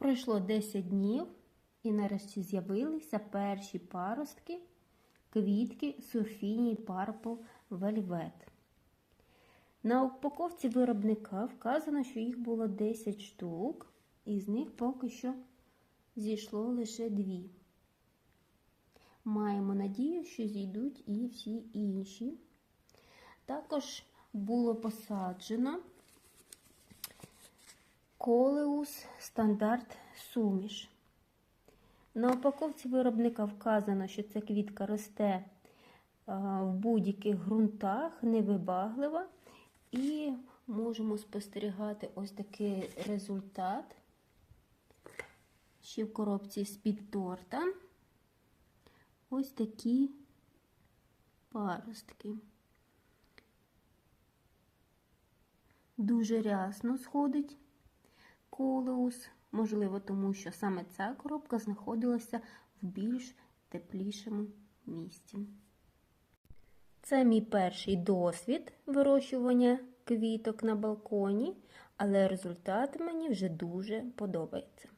Пройшло 10 днів і нарешті з'явилися перші паростки квітки Сурфіній Purple Velvet. На упаковці виробника вказано, що їх було 10 штук, і з них поки що зійшло лише дві. Маємо надію, що зійдуть і всі інші. Також було посаджено колеус стандарт суміш. На упаковці виробника вказано, що ця квітка росте в будь-яких ґрунтах, невибаглива. І можемо спостерігати ось такий результат. Ще в коробці з-під торта. Ось такі паростки. Дуже рясно сходить колеус, можливо, тому що саме ця коробка знаходилася в більш теплішому місці. Це мій перший досвід вирощування квіток на балконі, але результат мені вже дуже подобається.